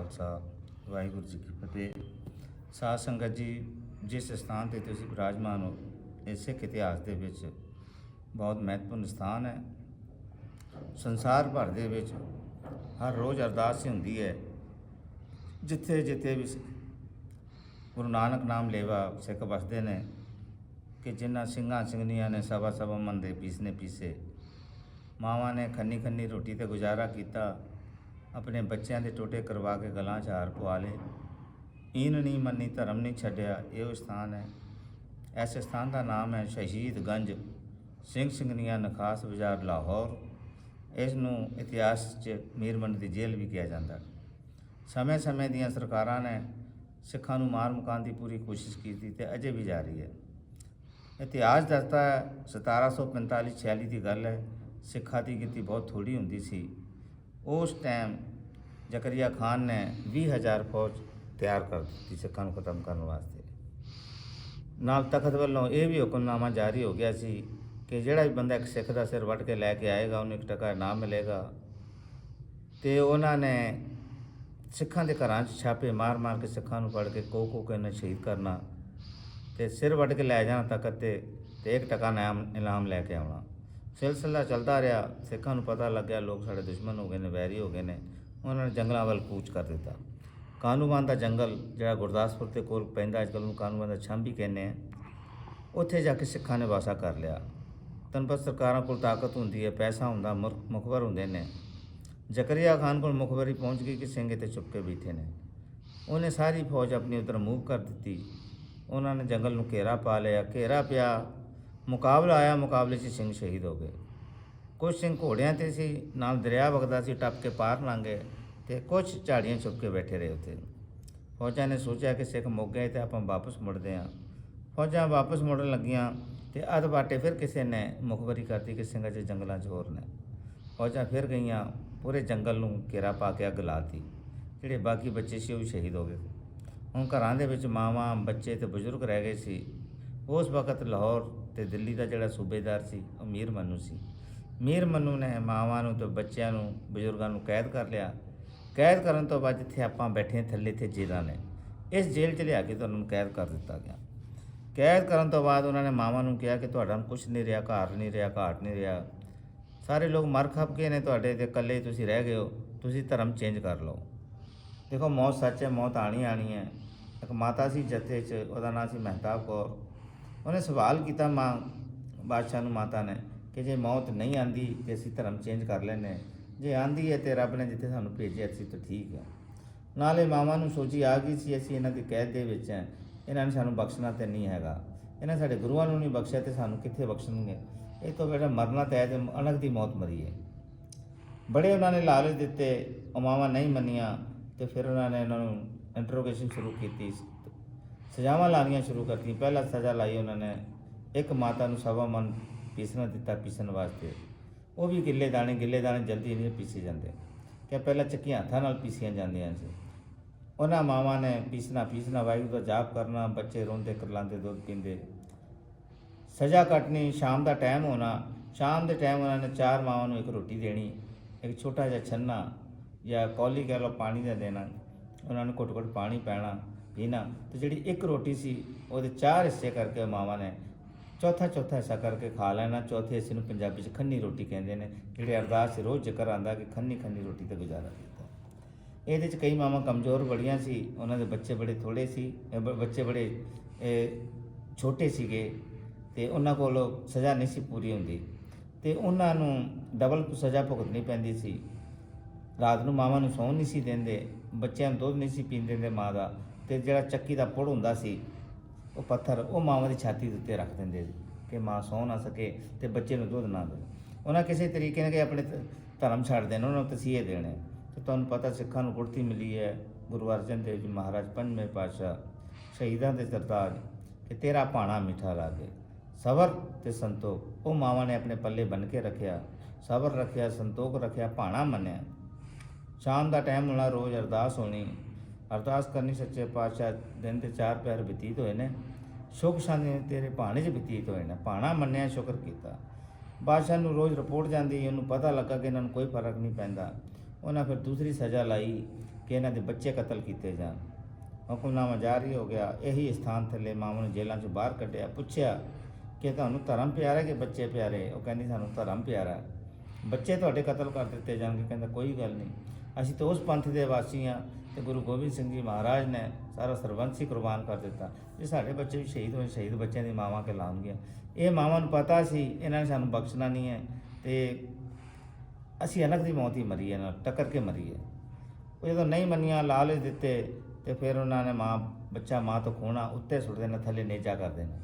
ਖਾਲਸਾ, ਵਾਹਿਗੁਰੂ ਜੀ ਕੀ ਫਤਿਹ। ਸਾਧ ਸੰਗਤ ਜੀ, ਜਿਸ ਸਥਾਨ ਤੇ ਤੁਸੀਂ ਵਿਰਾਜਮਾਨ ਹੋ ਇਹ ਸਿੱਖ ਇਤਿਹਾਸ ਦੇ ਵਿੱਚ ਬਹੁਤ ਮਹੱਤਵਪੂਰਨ ਸਥਾਨ ਹੈ। ਸੰਸਾਰ ਭਰ ਦੇ ਵਿੱਚ ਹਰ ਰੋਜ਼ ਅਰਦਾਸ ਹੀ ਹੁੰਦੀ ਹੈ, ਜਿੱਥੇ ਜਿੱਥੇ ਵੀ ਗੁਰੂ ਨਾਨਕ ਨਾਮ ਲੈਵਾ ਸਿੱਖ ਵਸਦੇ ਨੇ, ਕਿ ਜਿਨ੍ਹਾਂ ਸਿੰਘਾਂ ਸਿੰਘਣੀਆਂ ਨੇ ਸਭਾ ਸਭਾ ਮਨ ਪੀਸਨੇ ਪੀਸੇ। ਮਾਵਾਂ ਨੇ ਖੰਨੀ ਖੰਨੀ ਰੋਟੀ ਤੇ ਗੁਜ਼ਾਰਾ ਕੀਤਾ ਆਪਣੇ ਬੱਚਿਆਂ ਦੇ ਟੋਟੇ ਕਰਵਾ ਕੇ ਗਲਾਂ 'ਚ ਹਾਰ ਪਵਾ ਲਏ। ਈਨ ਨਹੀਂ ਮੰਨੀ, ਧਰਮ ਨਹੀਂ ਛੱਡਿਆ, ਇਹ ਉਹ ਸਥਾਨ ਹੈ। ਇਸ ਸਥਾਨ ਦਾ ਨਾਮ ਹੈ ਸ਼ਹੀਦ ਗੰਜ। ਸਿੰਘ ਸਿੰਘਨੀਆਂ ਨਖਾਸ ਬਾਜ਼ਾਰ ਲਾਹੌਰ। ਇਸ ਨੂੰ ਇਤਿਹਾਸ 'ਚ ਮੀਰਮੰਡ ਦੀ ਜੇਲ੍ਹ ਵੀ ਕਿਹਾ ਜਾਂਦਾ। ਸਮੇਂ ਸਮੇਂ ਦੀਆਂ ਸਰਕਾਰਾਂ ਨੇ ਸਿੱਖਾਂ ਨੂੰ ਮਾਰ ਮੁਕਾਉਣ ਦੀ ਪੂਰੀ ਕੋਸ਼ਿਸ਼ ਕੀਤੀ ਤੇ ਅਜੇ ਵੀ ਜਾਰੀ ਹੈ। ਇਤਿਹਾਸ ਦੱਸਦਾ ਹੈ 1745 46 ਦੀ ਗੱਲ ਹੈ, ਸਿੱਖਾਂ ਦੀ ਗਿਣਤੀ ਬਹੁਤ ਥੋੜੀ ਹੁੰਦੀ ਸੀ। ਉਸ ਟਾਈਮ ਜ਼ਕਰੀਆ ਖਾਨ ਨੇ 20000 ਫੌਜ ਤਿਆਰ ਕਰ ਦਿੱਤੀ ਸਿੱਖਾਂ ਨੂੰ ਖਤਮ ਕਰਨ ਵਾਸਤੇ। ਨਾਲ ਤਖਤ ਵੱਲੋਂ ਇਹ ਵੀ ਹੁਕਮਨਾਮਾ ਜਾਰੀ ਹੋ ਗਿਆ ਸੀ ਕਿ ਜਿਹੜਾ ਵੀ ਬੰਦਾ ਇੱਕ ਸਿੱਖ ਦਾ ਸਿਰ ਵੱਢ ਕੇ ਲੈ ਕੇ ਆਏਗਾ, ਉਹਨੂੰ ਇੱਕ ਟਕਾ ਇਨਾਮ ਮਿਲੇਗਾ। ਤੇ ਉਹਨਾਂ ਨੇ ਸਿੱਖਾਂ ਦੇ ਘਰਾਂ 'ਚ ਛਾਪੇ ਮਾਰ-ਮਾਰ ਕੇ ਸਿੱਖਾਂ ਨੂੰ ਫੜ ਕੇ ਕੋ ਕੋ ਕੇ ਨਾ ਸ਼ਹੀਦ ਕਰਨਾ ਤੇ ਸਿਰ ਵੱਢ ਕੇ ਲੈ ਜਾਣਾ ਤਖਤ ਤੇ ਤੇ ਇੱਕ ਟਕਾ ਨਾਮ ਇਨਾਮ ਲੈ ਕੇ ਆਉਣਾ। ਸਿਲਸਿਲਾ ਚੱਲਦਾ ਰਿਹਾ। ਸਿੱਖਾਂ ਨੂੰ ਪਤਾ ਲੱਗਿਆ, ਲੋਕ ਸਾਡੇ ਦੁਸ਼ਮਣ ਹੋ ਗਏ ਨੇ, ਵੈਰੀ ਹੋ ਗਏ ਨੇ। ਉਹਨਾਂ ਨੇ ਜੰਗਲਾਂ ਵੱਲ ਕੂਚ ਕਰ ਦਿੱਤਾ। ਕਾਨੂੰਵਾਨ ਦਾ ਜੰਗਲ, ਜਿਹੜਾ ਗੁਰਦਾਸਪੁਰ ਦੇ ਕੋਲ ਪੈਂਦਾ ਅੱਜ ਕੱਲ੍ਹ ਨੂੰ ਕਾਨੂੰਵਾਨ ਦਾ ਛੰਭ ਵੀ ਕਹਿੰਦੇ ਆ, ਉੱਥੇ ਜਾ ਕੇ ਸਿੱਖਾਂ ਨੇ ਵਾਸਾ ਕਰ ਲਿਆ। ਤਨ ਸਰਕਾਰਾਂ ਕੋਲ ਤਾਕਤ ਹੁੰਦੀ ਹੈ, ਪੈਸਾ ਹੁੰਦਾ, ਮੁਰ- ਮੁਖਬਰ ਹੁੰਦੇ ਨੇ। ਜ਼ਕਰੀਆ ਖਾਨ ਕੋਲ ਮੁਖਬਰੀ ਪਹੁੰਚ ਗਈ ਕਿ ਸਿੰਘ ਤੇ ਚੁੱਪ ਕੇ ਬੈਠੇ ਨੇ। ਉਹਨੇ ਸਾਰੀ ਫੌਜ ਆਪਣੀ ਉਧਰ ਮੂਵ ਕਰ ਦਿੱਤੀ। ਉਹਨਾਂ ਨੇ ਜੰਗਲ ਨੂੰ ਘੇਰਾ ਪਾ ਲਿਆ। ਘੇਰਾ ਪਿਆ। ਮੁਕਾਬਲਾ ਆਇਆ, ਮੁਕਾਬਲੇ 'ਚ ਸਿੰਘ ਸ਼ਹੀਦ ਹੋ ਗਏ। ਕੁਝ ਸਿੰਘ ਘੋੜਿਆਂ ਤੇ ਸੀ, ਨਾਲ ਦਰਿਆ ਵਗਦਾ ਸੀ, ਟੱਪ ਕੇ ਪਾਰ ਲੰਘੇ ਤੇ ਕੁਝ ਝਾੜੀਆਂ ਛੁਪ ਕੇ ਬੈਠੇ ਰਹੇ ਉੱਥੇ। ਫੌਜਾਂ ਨੇ ਸੋਚਿਆ ਕਿ ਸਿੱਖ ਮੁੱਕ ਗਏ ਤੇ ਆਪਾਂ ਵਾਪਸ ਮੁੜਦੇ ਹਾਂ। ਫੌਜਾਂ ਵਾਪਸ ਮੁੜਨ ਲੱਗੀਆਂ ਤੇ ਅੱਧ ਬਾਟੇ ਫਿਰ ਕਿਸੇ ਨੇ ਮੁਖਬਰੀ ਕਰਤੀ ਕਿ ਸਿੰਘਾਂ 'ਚ ਜੰਗਲਾਂ 'ਚ ਹੋਰ ਨੇ। ਫੌਜਾਂ ਫਿਰ ਗਈਆਂ, ਪੂਰੇ ਜੰਗਲ ਨੂੰ ਘੇਰਾ ਪਾ ਕੇ ਅੱਗ ਲਾਤੀ ਜਿਹੜੇ ਬਾਕੀ ਬੱਚੇ ਸੀ ਉਹ ਵੀ ਸ਼ਹੀਦ ਹੋ ਗਏ। ਹੁਣ ਘਰਾਂ ਦੇ ਵਿੱਚ ਮਾਵਾਂ, ਬੱਚੇ ਤੇ ਬਜ਼ੁਰਗ ਰਹਿ ਗਏ ਸੀ। ਉਸ ਵਕਤ ਲਾਹੌਰ ਤੇ ਦਿੱਲੀ ਦਾ ਜਿਹੜਾ ਸੂਬੇਦਾਰ ਸੀ, ਉਹ ਮੀਰ ਮਨੂ ਸੀ। ਮੀਰ ਮਨੂ ਨੇ ਮਾਵਾਂ ਨੂੰ ਤੇ ਬੱਚਿਆਂ ਨੂੰ, ਬਜ਼ੁਰਗਾਂ ਨੂੰ ਕੈਦ ਕਰ ਲਿਆ। ਕੈਦ ਕਰਨ ਤੋਂ ਬਾਅਦ ਜਿੱਥੇ ਆਪਾਂ ਬੈਠੇ ਥੱਲੇ ਤੇ ਜੇਲ੍ਹਾਂ ਨੇ। ਇਸ ਜੇਲ੍ਹ 'ਚ ਲਿਆ ਕੇ ਤੁਹਾਨੂੰ ਕੈਦ ਕਰ ਦਿੱਤਾ ਗਿਆ। ਕੈਦ ਕਰਨ ਤੋਂ ਬਾਅਦ ਉਹਨਾਂ ਨੇ ਮਾਵਾਂ ਨੂੰ ਕਿਹਾ ਕਿ ਤੁਹਾਡਾ ਕੁਝ ਨਹੀਂ ਰਿਹਾ ਘਰ ਨਹੀਂ ਰਿਹਾ, ਘਾਟ ਨਹੀਂ ਰਿਹਾ। ਸਾਰੇ ਲੋਕ ਮਰ ਖਪ ਗਏ ਨੇ ਤੁਹਾਡੇ ਤੇ, ਇਕੱਲੇ ਤੁਸੀਂ ਰਹਿ ਗਏ ਹੋ। ਤੁਸੀਂ ਧਰਮ ਚੇਂਜ ਕਰ ਲਓ। ਦੇਖੋ, ਮੌਤ ਸੱਚ ਹੈ, ਮੌਤ ਆਣੀ ਆਣੀ ਹੈ। ਇੱਕ ਮਾਤਾ ਸੀ ਜੱਥੇ 'ਚ, ਉਹਦਾ ਨਾਂ ਸੀ ਮਹਿਤਾਬ ਕੌਰ। ਉਹਨੇ ਸਵਾਲ ਕੀਤਾ ਮਾਂ, ਬਾਦਸ਼ਾਹ ਨੂੰ ਮਾਤਾ ਨੇ ਕਿ ਜੇ ਮੌਤ ਨਹੀਂ ਆਂਦੀ ਤੇ ਅਸੀਂ ਧਰਮ ਚੇਂਜ ਕਰ ਲੈਨੇ ਜੇ ਆਂਦੀ ਹੈ ਤੇ ਰੱਬ ਨੇ ਜਿੱਥੇ ਸਾਨੂੰ ਭੇਜਿਆ ਸੀ ਤਾਂ ਠੀਕ ਹੈ। ਨਾਲੇ ਮਾਵਾਂ ਨੂੰ ਸੋਚੀ ਆ ਗਈ ਸੀ, ਅਸੀਂ ਇਹਨਾਂ ਦੀ ਕੈਦ ਦੇ ਵਿੱਚ ਹੈ। ਇਹਨਾਂ ਨੇ ਸਾਨੂੰ ਬਖਸ਼ਣਾ ਤੇ ਨਹੀਂ ਹੈਗਾ। ਇਹਨਾਂ ਸਾਡੇ ਗੁਰੂਆਂ ਨੂੰ ਨਹੀਂ ਬਖਸ਼ਿਆ ਤੇ ਸਾਨੂੰ ਕਿੱਥੇ ਬਖਸ਼ਣਗੇ? ਇਹ ਤੋਂ ਬੇਟਾ ਮਰਨਾ ਤੈਅ ਤੇ ਅਣਖ ਦੀ ਮੌਤ ਮਰੀ ਹੈ। ਬੜੇ ਉਹਨਾਂ ਨੇ ਲਾਲਚ ਦਿੱਤੇ, ਉਹ ਮਾਵਾਂ ਨਹੀਂ ਮੰਨੀਆਂ ਤੇ ਫਿਰ ਉਹਨਾਂ ਨੇ ਇਹਨਾਂ ਨੂੰ ਇੰਟਰੋਗੇਸ਼ਨ ਸ਼ੁਰੂ ਕੀਤੀ ਸਜ਼ਾਵਾਂ ਲਾਣੀਆਂ ਸ਼ੁਰੂ ਕਰਤੀਆਂ। ਪਹਿਲਾ ਸਜ਼ਾ ਲਾਈ ਉਹਨਾਂ ਨੇ। ਇੱਕ ਮਾਤਾ ਨੂੰ ਸਵਾ ਮਨ ਪੀਸਣਾ ਦਿੱਤਾ ਪੀਸਣ ਵਾਸਤੇ। ਉਹ ਵੀ ਗਿੱਲੇ ਦਾਣੇ ਗਿੱਲੇ ਦਾਣੇ ਜਲਦੀ ਨਹੀਂ ਪੀਸੇ ਜਾਂਦੇ। ਕਿ ਪਹਿਲਾਂ ਚੱਕੀਆਂ ਹੱਥਾਂ ਨਾਲ ਪੀਸੀਆਂ ਜਾਂਦੀਆਂ ਸੀ। ਉਹਨਾਂ ਮਾਵਾਂ ਨੇ ਪੀਸਣਾ ਪੀਸਣਾ, ਵਾਹਿਗੁਰੂ ਦਾ ਜਾਪ ਕਰਨਾ, ਬੱਚੇ ਰੋਂਦੇ, ਕਰਲਾਉਂਦੇ, ਦੁੱਧ ਪੀਂਦੇ। ਸਜ਼ਾ ਕੱਟਣੀ, ਸ਼ਾਮ ਦਾ ਟਾਈਮ ਹੋਣਾ। ਸ਼ਾਮ ਦੇ ਟਾਈਮ ਉਹਨਾਂ ਨੇ ਚਾਰ ਮਾਵਾਂ ਨੂੰ ਇੱਕ ਰੋਟੀ ਦੇਣੀ, ਇੱਕ ਛੋਟਾ ਜਿਹਾ ਛੰਨਾ ਜਾਂ ਕੌਲੀ ਕਹਿ ਲਓ ਪਾਣੀ ਦਾ ਦੇਣਾ। ਉਹਨਾਂ ਨੂੰ ਘੁੱਟ ਘੁੱਟ ਪਾਣੀ ਪੈਣਾ। ਪੈਣਾ ਪੀਣਾ ਤੇ ਜਿਹੜੀ ਇੱਕ ਰੋਟੀ ਸੀ, ਉਹਦੇ ਚਾਰ ਹਿੱਸੇ ਕਰਕੇ ਮਾਵਾਂ ਨੇ ਚੌਥਾ ਚੌਥਾ ਹਿੱਸਾ ਕਰਕੇ ਖਾ ਲੈਣਾ, ਚੌਥੇ ਹਿੱਸੇ ਨੂੰ ਪੰਜਾਬੀ 'ਚ ਖੰਨੀ ਰੋਟੀ ਕਹਿੰਦੇ ਨੇ, ਜਿਹੜੇ ਅਰਦਾਸ 'ਚ ਰੋਜ਼ ਜ਼ਿਕਰ ਆਂਦਾ ਕਿ ਖੰਨੀ ਖੰਨੀ ਰੋਟੀ ਤੇ ਗੁਜ਼ਾਰਾ ਕੀਤਾ। ਇਹਦੇ 'ਚ ਕਈ ਮਾਵਾਂ ਕਮਜ਼ੋਰ ਬੜੀਆਂ ਸੀ, ਉਹਨਾਂ ਦੇ ਬੱਚੇ ਬੜੇ ਥੋੜੇ ਸੀ ਬੱਚੇ ਬੜੇ ਛੋਟੇ ਸੀਗੇ, ਤੇ ਉਹਨਾਂ ਕੋਲ ਸਜ਼ਾ ਨਹੀਂ ਸੀ ਪੂਰੀ ਹੁੰਦੀ। ਤੇ ਉਹਨਾਂ ਨੂੰ ਡਬਲ ਸਜ਼ਾ ਭੁਗਤਣੀ ਪੈਂਦੀ ਸੀ। ਰਾਤ ਨੂੰ ਮਾਵਾਂ ਨੂੰ ਸੌਣ ਨਹੀਂ ਸੀ ਦਿੰਦੇ, ਬੱਚਿਆਂ ਨੂੰ ਦੁੱਧ ਨਹੀਂ ਸੀ ਪੀਣ ਦਿੰਦੇ ਮਾਂ ਦਾ। ਤੇ ਜਿਹੜਾ ਚੱਕੀ ਦਾ ਪੁੜ ਹੁੰਦਾ ਸੀ, ਉਹ ਪੱਥਰ ਉਹ ਮਾਵਾਂ ਦੀ ਛਾਤੀ ਦੇ ਉੱਤੇ ਰੱਖ ਦਿੰਦੇ ਸੀ ਕਿ ਮਾਂ ਸੌ ਨਾ ਸਕੇ ਤੇ ਬੱਚੇ ਨੂੰ ਦੁੱਧ ਨਾ ਦੇਵੇ ਉਹਨਾਂ ਕਿਸੇ ਤਰੀਕੇ ਨਾਲ ਕਿ ਆਪਣੇ ਧਰਮ ਛੱਡ ਦੇਣ, ਉਹਨਾਂ ਨੂੰ ਤਸੀਹੇ ਦੇਣੇ। ਤੇ ਤੁਹਾਨੂੰ ਪਤਾ ਸਿੱਖਾਂ ਨੂੰ ਗੁਰਤੀ ਮਿਲੀ ਹੈ, ਗੁਰੂ ਅਰਜਨ ਦੇਵ ਜੀ ਮਹਾਰਾਜ ਪੰਜਵੇਂ ਪਾਤਸ਼ਾਹ ਸ਼ਹੀਦਾਂ ਦੇ ਸਰਤਾਜ ਕਿ ਤੇਰਾ ਭਾਣਾ ਮਿੱਠਾ ਲਾਗੇ। ਸਬਰ ਤੇ ਸੰਤੋਖ, ਉਹ ਮਾਵਾਂ ਨੇ ਆਪਣੇ ਪੱਲੇ ਬੰਨ ਕੇ ਰੱਖਿਆ। ਸਬਰ ਰੱਖਿਆ, ਸੰਤੋਖ ਰੱਖਿਆ, ਭਾਣਾ ਮੰਨਿਆ। ਸ਼ਾਮ ਦਾ ਟਾਈਮ ਹੋਣਾ ਰੋਜ਼ ਅਰਦਾਸ ਹੋਣੀ ਅਰਦਾਸ ਕਰਨੀ ਸੱਚੇ ਪਾਤਸ਼ਾਹ, ਦਿਨ ਦੇ ਚਾਰ ਪਹਿਰ ਬਤੀਤ ਹੋਏ ਨੇ। ਸੁਖ ਸ਼ਾਂਤੀ ਤੇਰੇ ਭਾਣੇ 'ਚ ਬਤੀਤ ਹੋਏ ਨੇ। ਭਾਣਾ ਮੰਨਿਆ, ਸ਼ੁਕਰ ਕੀਤਾ। ਬਾਦਸ਼ਾਹ ਨੂੰ ਰੋਜ਼ ਰਿਪੋਰਟ ਜਾਂਦੀ ਉਹਨੂੰ ਪਤਾ ਲੱਗਾ ਕਿ ਇਹਨਾਂ ਨੂੰ ਕੋਈ ਫ਼ਰਕ ਨਹੀਂ ਪੈਂਦਾ। ਉਹਨਾਂ ਫਿਰ ਦੂਸਰੀ ਸਜ਼ਾ ਲਾਈ ਕਿ ਇਹਨਾਂ ਦੇ ਬੱਚੇ ਕਤਲ ਕੀਤੇ ਜਾਣ। ਹੁਕਮਨਾਮਾ ਜਾਰੀ ਹੋ ਗਿਆ। ਇਹੀ ਸਥਾਨ ਥੱਲੇ ਮਾਮੂ ਨੂੰ ਜੇਲ੍ਹਾਂ 'ਚੋਂ ਬਾਹਰ ਕੱਢਿਆ। ਪੁੱਛਿਆ ਕਿ ਤੁਹਾਨੂੰ ਧਰਮ ਪਿਆਰਾ ਕਿ ਬੱਚੇ ਪਿਆਰੇ? ਉਹ ਕਹਿੰਦੀ, ਸਾਨੂੰ ਧਰਮ ਪਿਆਰਾ ਬੱਚੇ ਤੁਹਾਡੇ ਕਤਲ ਕਰ ਦਿੱਤੇ ਜਾਣਗੇ। ਕਹਿੰਦਾ, ਕੋਈ ਗੱਲ ਨਹੀਂ। ਅਸੀਂ ਤਾਂ ਉਸ ਪੰਥ ਦੇ ਵਾਸੀ ਹਾਂ। ਤੇ ਗੁਰੂ ਗੋਬਿੰਦ ਸਿੰਘ ਜੀ ਮਹਾਰਾਜ ਨੇ ਸਾਰਾ ਸਰਬੰਸ ਹੀ ਕੁਰਬਾਨ ਕਰ ਦਿੱਤਾ। ਜੇ ਸਾਡੇ ਬੱਚੇ ਵੀ ਸ਼ਹੀਦ ਹੋਏ, ਸ਼ਹੀਦ ਬੱਚਿਆਂ ਦੀ ਮਾਵਾਂ ਕੇ ਲਾਉਣਗੀਆਂ ਇਹ ਮਾਵਾਂ ਨੂੰ ਪਤਾ ਸੀ, ਇਹਨਾਂ ਨੇ ਸਾਨੂੰ ਬਖਸ਼ਣਾ ਨਹੀਂ ਹੈ ਤੇ ਅਸੀਂ ਅਲੱਗ ਦੀ ਮੌਤ ਹੀ ਮਰੀ ਹੈ ਨਾ ਟੱਕਰ ਕੇ ਮਰੀ ਹੈ ਉਹ ਜਦੋਂ ਨਹੀਂ ਮੰਨੀਆਂ ਲਾਲੇ ਦਿੱਤੇ ਤੇ ਫਿਰ ਉਹਨਾਂ ਨੇ ਮਾਂ, ਬੱਚਾ ਮਾਂ ਤੋਂ ਖੋਣਾ, ਉੱਤੇ ਸੁੱਟ ਦੇਣਾ, ਥੱਲੇ ਨੇਜਾ ਕਰ ਦੇਣਾ।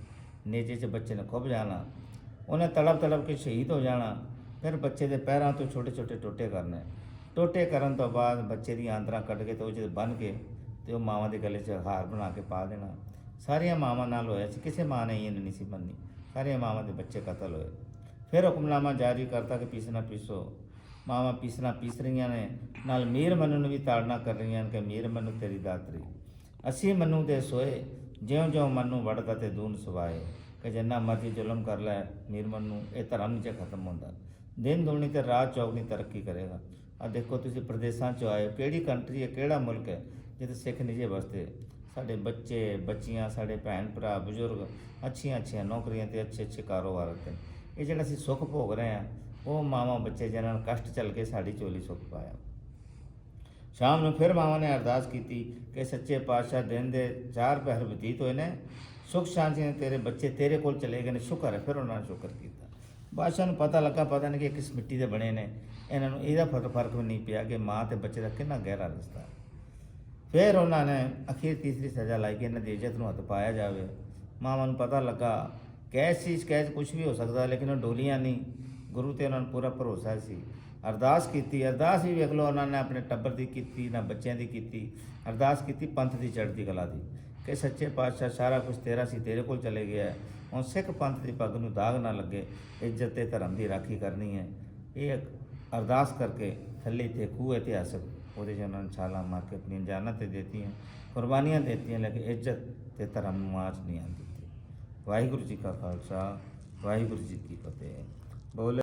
ਨੇਜੇ 'ਚ ਬੱਚੇ ਨੇ ਖੁੱਭ ਜਾਣਾ। ਉਹਨੇ ਤੜਪ ਤੜਪ ਕੇ ਸ਼ਹੀਦ ਹੋ ਜਾਣਾ। ਫਿਰ ਬੱਚੇ ਦੇ ਪੈਰਾਂ ਤੋਂ ਛੋਟੇ ਛੋਟੇ ਟੋਟੇ ਕਰਨੇ। ਟੋਟੇ ਕਰਨ ਤੋਂ ਬਾਅਦ ਬੱਚੇ ਦੀਆਂ ਆਂਦਰਾਂ ਕੱਢ ਕੇ ਤੇ ਉਹ ਜਦ ਬੰਨ ਕੇ ਤੇ ਉਹ ਮਾਵਾਂ ਦੇ ਗਲੇ 'ਚ ਹਾਰ ਬਣਾ ਕੇ ਪਾ ਦੇਣਾ। ਸਾਰੀਆਂ ਮਾਵਾਂ ਨਾਲ ਹੋਇਆ ਸੀ, ਕਿਸੇ ਮਾਂ ਨੇ ਇਹ ਨਹੀਂ ਸੀ ਮੰਨੀ ਸਾਰੀਆਂ ਮਾਵਾਂ ਦੇ ਬੱਚੇ ਕਤਲ ਹੋਏ। ਫਿਰ ਹੁਕਮਨਾਮਾ ਜਾਰੀ ਕਰਤਾ ਕਿ ਪੀਸਣਾ ਪੀਸੋ। ਮਾਵਾਂ ਪੀਸਣਾ ਪੀਸ ਰਹੀਆਂ ਨੇ, ਨਾਲ ਮੀਰ ਮਨੂ ਨੂੰ ਵੀ ਤਾੜਨਾ ਕਰ ਰਹੀਆਂ ਨੇ ਕਿ ਮੀਰ ਮਨੂ ਤੇਰੀ ਦਾਤਰੀ। ਅਸੀਂ ਮਨੂ ਦੇ ਸੋਏ ਜਿਉਂ ਜਿਉਂ ਮਨੂ ਵੜਦਾ ਤੇ ਦੂਨ ਸਵਾਏ। ਕਿ ਜਿੰਨਾ ਮਰਜ਼ੀ ਜ਼ੁਲਮ ਕਰ ਲੈ ਮੀਰ ਮਨੂ, ਇਹ ਧਰਮ ਚ ਖਤਮ ਹੁੰਦਾ। ਦਿਨ ਦੁਨੀ ਤੇ ਰਾਤ ਚੌਗਣੀ ਤਰੱਕੀ ਕਰੇਗਾ। ਆ ਦੇਖੋ ਤੁਸੀਂ ਪ੍ਰਦੇਸ਼ਾਂ ਚ ਆਏ ਹੋ, ਕਿਹੜੀ ਕੰਟਰੀ ਹੈ ਕਿਹੜਾ ਮੁਲਕ ਹੈ ਜਿੱਥੇ ਸਿੱਖ ਨਹੀਂ ਜੇ ਵਸਦੇ ਸਾਡੇ ਬੱਚੇ ਬੱਚੀਆਂ ਸਾਡੇ ਭੈਣ ਭਰਾ ਬਜ਼ੁਰਗ ਅੱਛੀਆਂ ਅੱਛੀਆਂ ਨੌਕਰੀਆਂ ਤੇ ਅੱਛੇ ਅੱਛੇ ਕਾਰੋਬਾਰ ਤੇ ਇਹ ਜਿਹੜਾ ਅਸੀਂ ਸੁੱਖ ਭੋਗ ਰਹੇ ਹਾਂ ਉਹ ਮਾਵਾਂ ਬੱਚੇ ਜਿਹਨਾਂ ਨੂੰ ਕਸ਼ਟ ਚੱਲ ਕੇ ਸਾਡੀ ਚੋਲੀ ਸੁੱਖ ਪਾਇਆ। ਸ਼ਾਮ ਨੂੰ ਫਿਰ ਮਾਵਾਂ ਨੇ ਅਰਦਾਸ ਕੀਤੀ ਕਿ ਸੱਚੇ ਪਾਤਸ਼ਾਹ ਦਿਨ ਦੇ ਚਾਰ ਪਹਿਰ ਬਤੀਤ ਹੋਏ ਨੇ ਸੁਖ ਸ਼ਾਂਤੀ ਨਾਲ ਤੇਰੇ ਬੱਚੇ ਤੇਰੇ ਕੋਲ ਚਲੇ ਗਏ ਨੇ ਸ਼ੁਕਰ ਹੈ ਫਿਰ ਉਹਨਾਂ ਨੇ ਸ਼ੁਕਰ ਕੀਤਾ। ਬਾਦਸ਼ਾਹ ਨੂੰ ਪਤਾ ਲੱਗਾ ਪਤਾ ਨਹੀਂ ਕਿ ਕਿਸ ਮਿੱਟੀ ਦੇ ਬਣੇ ਨੇ। ਇਹਨਾਂ ਨੂੰ ਇਹਦਾ ਫ਼ਰਕ ਫ਼ਰਕ ਵੀ ਨਹੀਂ ਪਿਆ ਕਿ ਮਾਂ ਤੇ ਬੱਚੇ ਦਾ ਕਿੰਨਾ ਗਹਿਰਾ ਰਿਸ਼ਤਾ ਫਿਰ ਉਹਨਾਂ ਨੇ ਅਖੀਰ ਤੀਸਰੀ ਸਜ਼ਾ ਲਾਈ ਕਿ ਇਹਨਾਂ ਦੀ ਇੱਜ਼ਤ ਨੂੰ ਹੱਥ ਪਾਇਆ ਜਾਵੇ। ਮਾਵਾਂ ਨੂੰ ਪਤਾ ਲੱਗਾ ਕੈਸ ਚੀਜ਼ ਕੈਸ ਕੁਝ ਵੀ ਹੋ ਸਕਦਾ, ਲੇਕਿਨ ਉਹ ਡੋਲੀਆਂ ਨਹੀਂ। ਗੁਰੂ ਤੇ ਉਹਨਾਂ ਨੂੰ ਪੂਰਾ ਭਰੋਸਾ ਸੀ। ਅਰਦਾਸ ਕੀਤੀ, ਅਰਦਾਸ ਵੀ ਵੇਖ ਲਓ ਉਹਨਾਂ ਨੇ ਆਪਣੇ ਟੱਬਰ ਦੀ ਕੀਤੀ, ਨਾ ਬੱਚਿਆਂ ਦੀ ਕੀਤੀ। ਅਰਦਾਸ ਕੀਤੀ, ਪੰਥ ਦੀ ਚੜ੍ਹਦੀ ਕਲਾ ਦੀ। ਕਿ ਸੱਚੇ ਪਾਤਸ਼ਾਹ ਸਾਰਾ ਕੁਝ ਤੇਰਾ ਸੀ, ਤੇਰੇ ਕੋਲ ਚਲੇ ਗਿਆ ਹੁਣ ਸਿੱਖ ਪੰਥ ਦੀ ਪੱਗ ਨੂੰ ਦਾਗ ਨਾ ਲੱਗੇ, ਇੱਜ਼ਤ ਤੇ ਧਰਮ ਦੀ ਰਾਖੀ ਕਰਨੀ ਹੈ। ਇਹ ਇੱਕ ਅਰਦਾਸ ਕਰਕੇ ਥੱਲੇ ਤੇ ਖੂਹ ਇਤਿਹਾਸਕ ਉਹਦੇ 'ਚ ਉਹਨਾਂ ਨੇ ਛਾਲਾਂ ਮਾਰ ਕੇ ਆਪਣੀਆਂ ਜਾਨਾਂ ਤੇ ਦਿੱਤੀਆਂ ਕੁਰਬਾਨੀਆਂ ਦਿੱਤੀਆਂ ਲੇਕਿਨ ਇੱਜ਼ਤ ਤੇ ਧਰਮ ਨੂੰ ਆਚ ਨਹੀਂ ਆਉਂਦੀ ਵਾਹਿਗੁਰੂ ਜੀ ਕਾ ਖਾਲਸਾ ਵਾਹਿਗੁਰੂ ਜੀ ਕੀ ਫਤਿਹ ਬੋਲੇ